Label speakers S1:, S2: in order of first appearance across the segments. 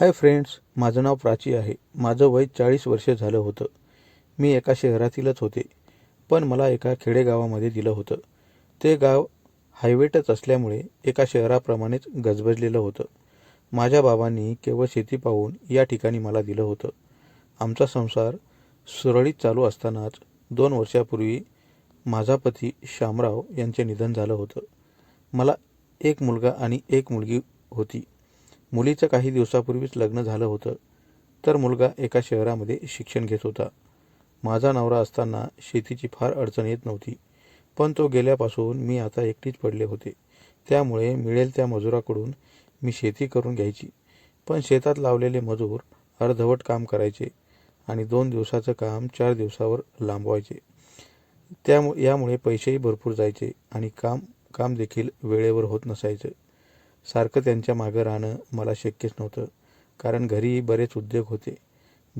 S1: Hi friends माझं नाव प्राची आहे. माझं वय चाळीस वर्षे झालं होतं. मी एका शहरातीलच होते पण मला एका खेडेगावामध्ये दिलं होतं. ते गाव हायवेटच असल्यामुळे एका शहराप्रमाणेच गजबजलेलं होतं. माझ्या बाबांनी केवळ शेती पाहून या ठिकाणी मला दिलं होतं. आमचा संसार सुरळीत चालू असतानाच दोन वर्षापूर्वी माझा पती श्यामराव यांचे निधन झालं होतं. मला एक मुलगा आणि एक मुलगी होती. मुलीचं काही दिवसापूर्वीच लग्न झालं होतं तर मुलगा एका शहरामध्ये शिक्षण घेत होता. माझा नवरा असताना शेतीची फार अडचण येत नव्हती पण तो गेल्यापासून मी आता एकटीच पडले होते. त्यामुळे मिळेल त्या मजुराकडून मी शेती करून घ्यायची. पण शेतात लावलेले मजूर अर्धवट काम करायचे आणि दोन दिवसाचं काम चार दिवसावर लांबवायचे. त्यामु यामुळे पैसेही भरपूर जायचे आणि काम काम देखील वेळेवर होत नसायचं. सारखं त्यांच्या मागं राहणं मला शक्यच नव्हतं. कारण घरी बरेच उद्योग होते.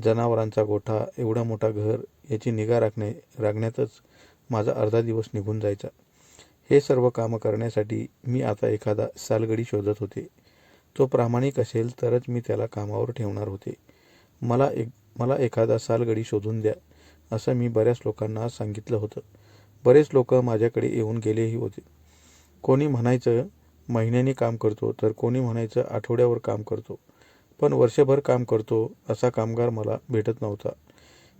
S1: जनावरांचा गोठा एवढा मोठा घर याची निगा राखणे राखण्यातच माझा अर्धा दिवस निघून जायचा. हे सर्व कामं करण्यासाठी मी आता एखादा सालगडी शोधत होते. तो प्रामाणिक असेल तरच मी त्याला कामावर ठेवणार होते. मला एक मला एखादा सालगडी शोधून द्या असं मी बऱ्याच लोकांना सांगितलं होतं. बरेच लोक माझ्याकडे येऊन गेलेही होते. कोणी म्हणायचं महिन्यानी काम करतो तर कोणी म्हणायचं आठवड्यावर काम करतो. पण वर्षभर काम करतो असा कामगार मला भेटत नव्हता.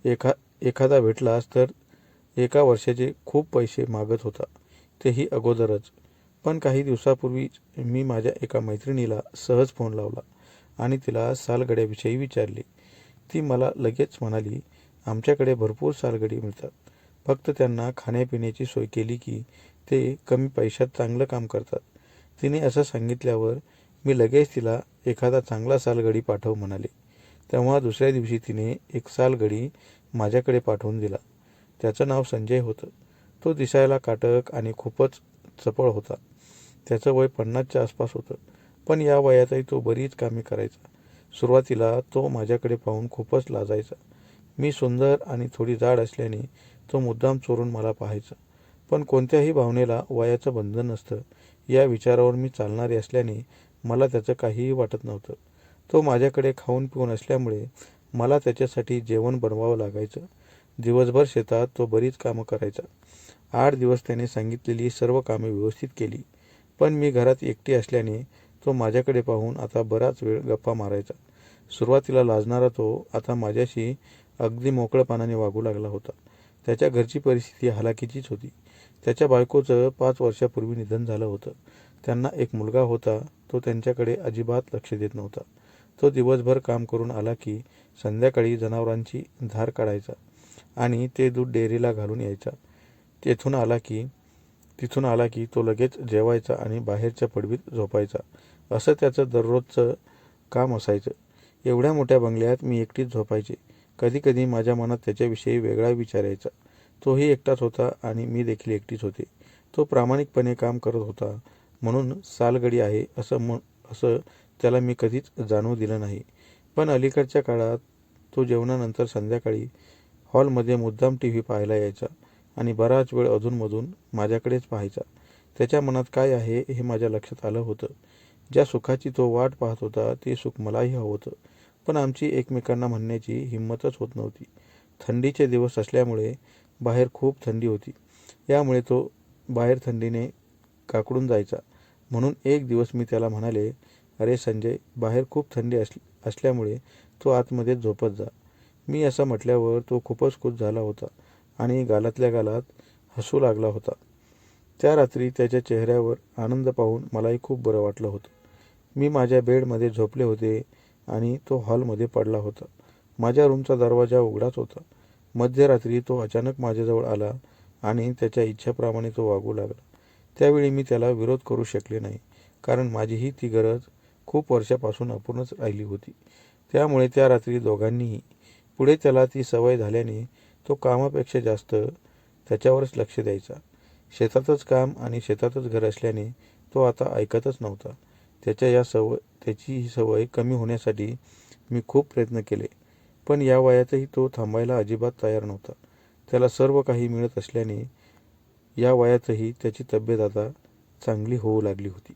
S1: एखा एखादा भेटलास तर एका वर्षाचे खूप पैसे मागत होता. तेही अगोदरच. पण काही दिवसापूर्वीच मी माझ्या एका मैत्रिणीला सहज फोन लावला आणि तिला सालगड्याविषयी विचारले. ती मला लगेच म्हणाली आमच्याकडे भरपूर सालगडी मिळतात. फक्त त्यांना खाण्यापिण्याची सोय केली की ते कमी पैशात चांगलं काम करतात. तिने असं सांगितल्यावर मी लगेच तिला एखादा चांगला सालगडी पाठव म्हणाले. तेव्हा दुसऱ्या दिवशी तिने एक सालगडी माझ्याकडे पाठवून दिला. त्याचं नाव संजय होतं. तो दिसायला काटक आणि खूपच चपळ होता. त्याचं वय पन्नासच्या आसपास होतं. पण या वयातही तो बरीच कामे करायचा. सुरुवातीला तो माझ्याकडे पाहून खूपच लाजायचा. मी सुंदर आणि थोडी जाड असल्याने तो मुद्दाम चोरून मला पाहायचा. पण कोणत्याही भावनेला वयाचं बंधन नसतं. या विचारावर मी चालणारी असल्याने मला त्याचं काहीही वाटत नव्हतं. तो माझ्याकडे खाऊन पिऊन असल्यामुळे मला त्याच्यासाठी जेवण बनवावं लागायचं. दिवसभर शेतात तो बरीच कामं करायचा. आठ दिवस त्याने सांगितलेली सर्व कामे व्यवस्थित केली. पण मी घरात एकटी असल्याने तो माझ्याकडे पाहून आता बराच वेळ गप्पा मारायचा. सुरुवातीला लाजणारा तो आता माझ्याशी अगदी मोकळेपणाने वागू लागला होता. त्याच्या घरची परिस्थिती हलाखीचीच होती. त्याच्या बायकोचं पाच वर्षापूर्वी निधन झालं होतं. त्यांना एक मुलगा होता तो त्यांच्याकडे अजिबात लक्ष देत नव्हता. तो दिवसभर काम करून आला की संध्याकाळी जनावरांची धार काढायचा आणि ते दूध डेअरीला घालून यायचा. तेथून आला की तिथून आला की तो लगेच जेवायचा आणि बाहेरच्या पडवीत झोपायचा. असं त्याचं दररोजचं काम असायचं. एवढ्या मोठ्या बंगल्यात मी एकटीच झोपायचे. कधीकधी माझ्या मनात त्याच्याविषयी वेगळा विचार यायचा. तोही एकटाच होता आणि मी देखील एकटीच होते. तो प्रामाणिकपणे काम करत होता. म्हणून सालगडी आहे असं म असं त्याला मी कधीच जाणवू दिलं नाही. पण अलीकडच्या काळात तो जेवणानंतर संध्याकाळी हॉलमध्ये मुद्दाम टी व्ही पाहायला यायचा आणि बराच वेळ अधूनमधून माझ्याकडेच पाहायचा. त्याच्या मनात काय आहे हे माझ्या लक्षात आलं होतं. ज्या सुखाची तो वाट पाहत होता ते सुख मलाही हवं होतं. पण आमची एकमेकांना म्हणण्याची हिंमतच होत नव्हती. थंडीचे दिवस असल्यामुळे बाहेर खूप थंडी होती. यामुळे तो बाहेर थंडीने काकडून जायचा. म्हणून एक दिवस मी त्याला म्हणाले अरे संजय बाहेर खूप थंडी अस असल्यामुळे तो आतमध्ये झोपत जा मी असं म्हटल्यावर तो खूपच खुश झाला होता आणि गालातल्या गालात हसू लागला होता. त्या रात्री त्याच्या चेहऱ्यावर आनंद पाहून मलाही खूप बरं वाटलं होतं. मी माझ्या बेडमध्ये झोपले होते आणि तो हॉलमध्ये पडला होता. माझ्या रूमचा दरवाजा उघडाच होता. मध्यरात्री तो अचानक माझ्याजवळ आला आणि त्याच्या इच्छाप्रमाणे तो वागू लागला. त्यावेळी मी त्याला विरोध करू शकले नाही कारण माझीही ती गरज खूप वर्षापासून अपूर्णच राहिली होती. त्यामुळे त्या रात्री दोघांनीही पुढे त्याला ती सवय झाल्याने तो कामापेक्षा जास्त त्याच्यावरच लक्ष द्यायचा. शेतातच काम आणि शेतातच घर असल्याने तो आता ऐकतच नव्हता. त्याच्या या सवय त्याची ही सवय कमी होण्यासाठी मी खूप प्रयत्न केले. पण या वयातही तो थांबायला अजिबात तयार नव्हता. त्याला सर्व काही मिळत असल्याने या वयातही त्याची तब्येत आता चांगली होऊ लागली होती.